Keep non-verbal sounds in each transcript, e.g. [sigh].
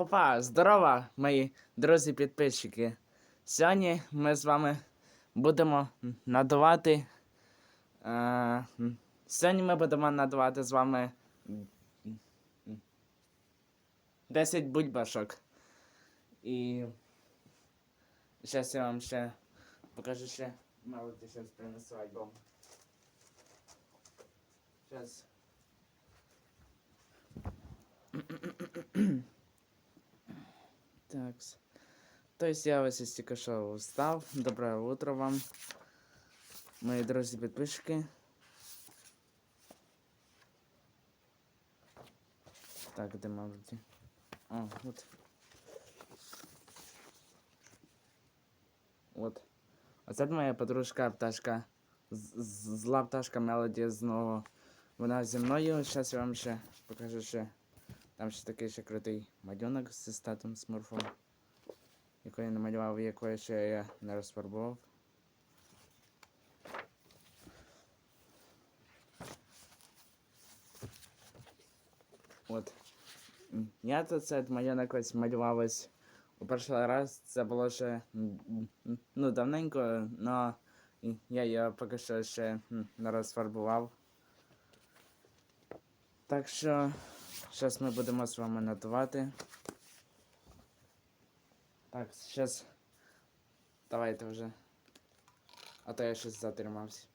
Хопа, здорово, мої друзі-підписчики. Сьогодні ми з вами будемо надавати. Е, сьогодні ми будемо надавати з вами 10 бульбашок. І зараз я вам ще покажу ще. Мабуть, зараз принесу альбом. Зараз. Так. То есть я із тільки що встав. Доброе утро вам. Мої друзі підписчики. Так, де мабуть? О, от. От. Оце моя подружка пташка. з- Зла пташка Мелоді знову. Вона зі мною. Зараз я вам ще покажу ще. Там ще такий ще крутий малюнок зі статом смурфом. Який я намалював, якої ще я не розфарбував. От. Я тут це малюнок ось малював ось у перший раз. Це було ще ну, давненько, але я його поки що ще не розфарбував. Так що зараз ми будемо з вами надувати. Так, зараз. Давайте вже. А то я щось затримався.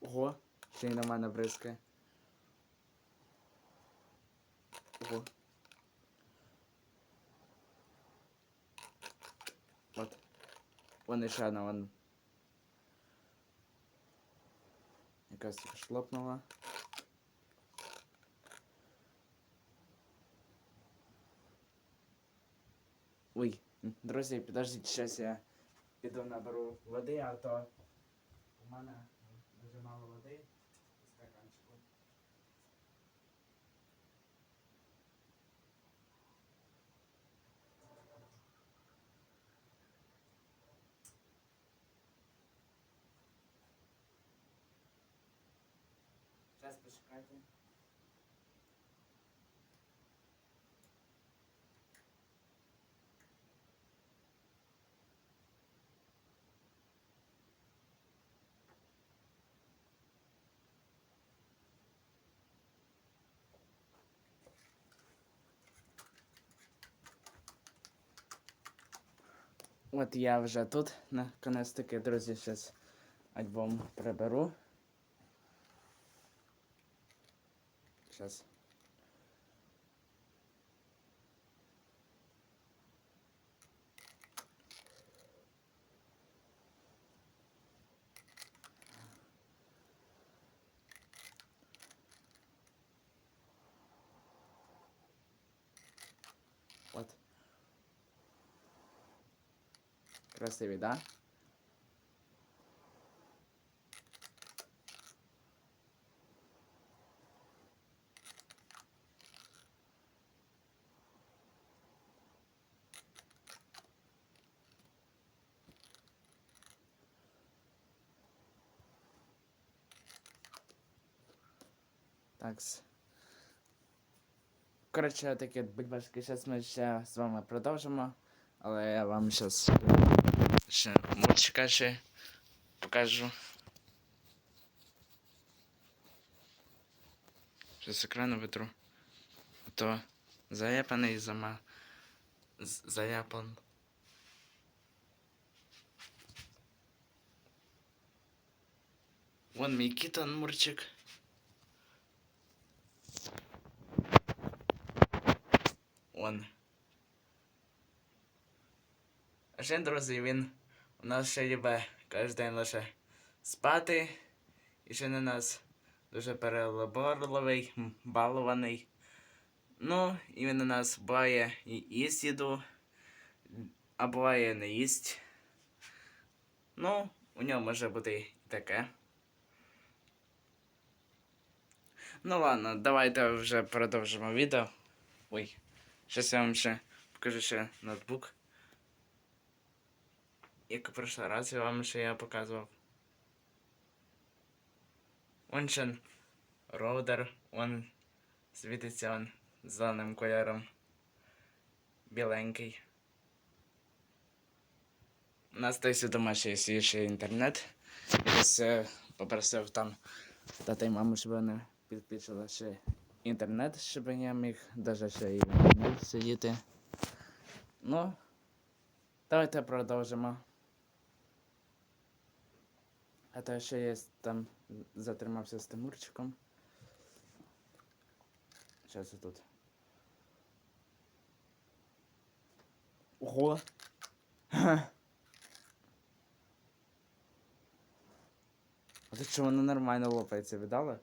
Ого, ще й на мене бризкає. Ого. Вон ще одна, вон. Якась тільки шлопнула. Ой, м, друзі, підождіть, щас я піду наберу води, а то у мене дуже мало води Зараз почекайте. От я вже тут, наконець таки, друзі, зараз альбом приберу. Сейчас. Вот. Красивый, да? Так. Коротше, такі бульбашки, зараз ми ще з вами продовжимо. Але я вам зараз ще мультика ще покажу. Ще з екрану витру. А то заяпаний зама. з- Заяпан. Вон мій кітон мурчик. Вон. А ще, друзі, він у нас ще любить кожен день лише спати. І ще на нас дуже перелаборливий, балований. Ну, і він у нас буває і їсть їду, а буває не їсть. Ну, у нього може бути і таке. Ну ладно, давайте вже продовжимо відео. Ой, щас я вам ще покажу ще ноутбук. Як в прошлий раз я вам ще я показував. Вон ще роудер, он світиться он зеленим кольором. Біленький. У нас десь вдома ще є ще інтернет. Я попросив там тата і маму, щоб вони підключили ще інтернет, щоб я міг навіть ще і сидіти. Ну, давайте продовжимо. А то ще я там затримався з Тимурчиком. Що це тут? Ого! [laughs] А тут що воно нормально лопається, видали?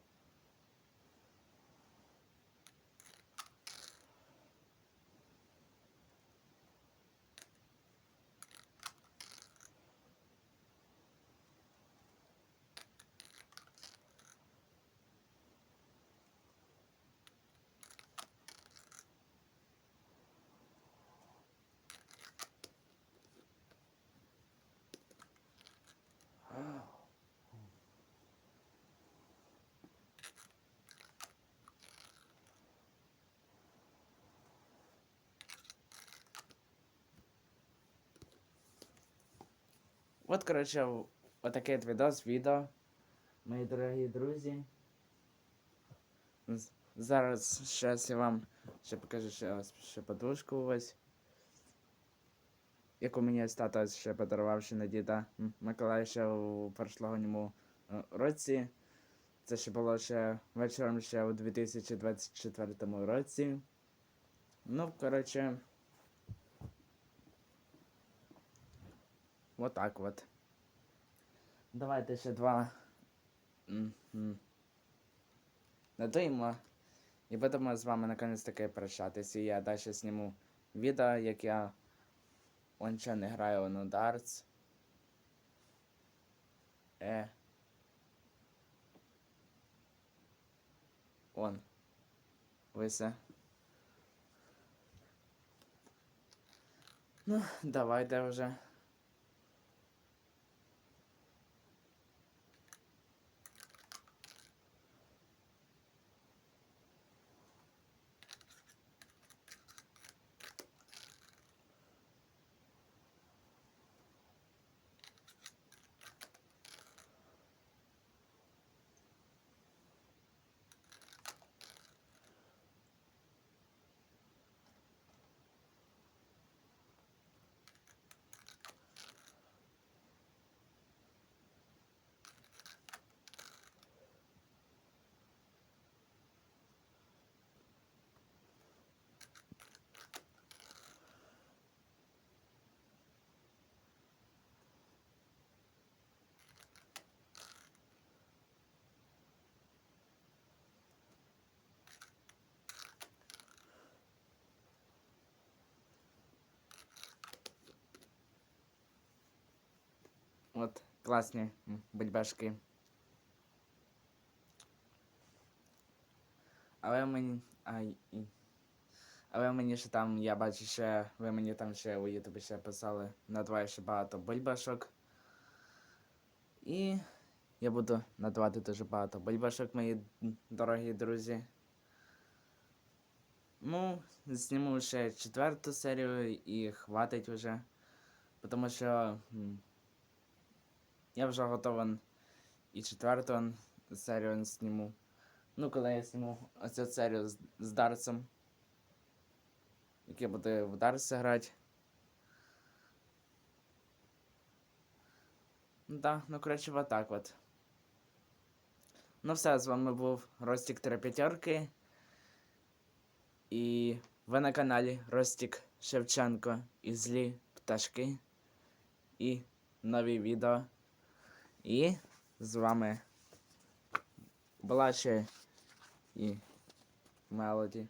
От, коротше, отакий от відос, відео, мої дорогі друзі. Зараз щас я вам ще покажу ще, ще подушку ось. Яку мені тато ще подарував ще на діда М- Миколая ще у прошлогодньому е, році. Це ще було ще вечором ще у 2024 році. Ну, коротше. Вот так вот. Давайте ще два. Надуємо. І будемо з вами наконець таки прощатись. І я далі зніму відео, як я он ще не граю на дартс. Е. Он. Висе. Ну, давайте вже. От, класні бульбашки. Але мені. Ай. Але мені ще там, я бачу ще, ви мені там ще у Ютубі ще писали надаваю ще багато бульбашок. І я буду надавати дуже багато бульбашок, мої дорогі друзі. Ну, зніму ще четверту серію і хватить вже. Тому що. Я вже готовий і четверту серію зніму. Ну, коли я зніму оцю серію з, з Дарсом. Який буде в Дарсі грати. Да, ну коротше, вот так от. Ну все, з вами був Ростік Терап'ятерки. І ви на каналі Ростік Шевченко і злі пташки. І нові відео. І з вами була ще і Мелоді.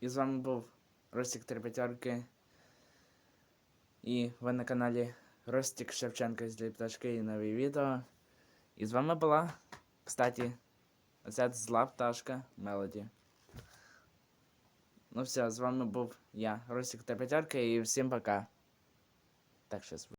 І з вами був Ростік Терпетярки. І ви на каналі Ростік Шевченко з пташки і нові відео. І з вами була, кстати, оця зла пташка Мелоді. Ну все, з вами був я, Ростік Терпетярка, і всім пока. Так, сейчас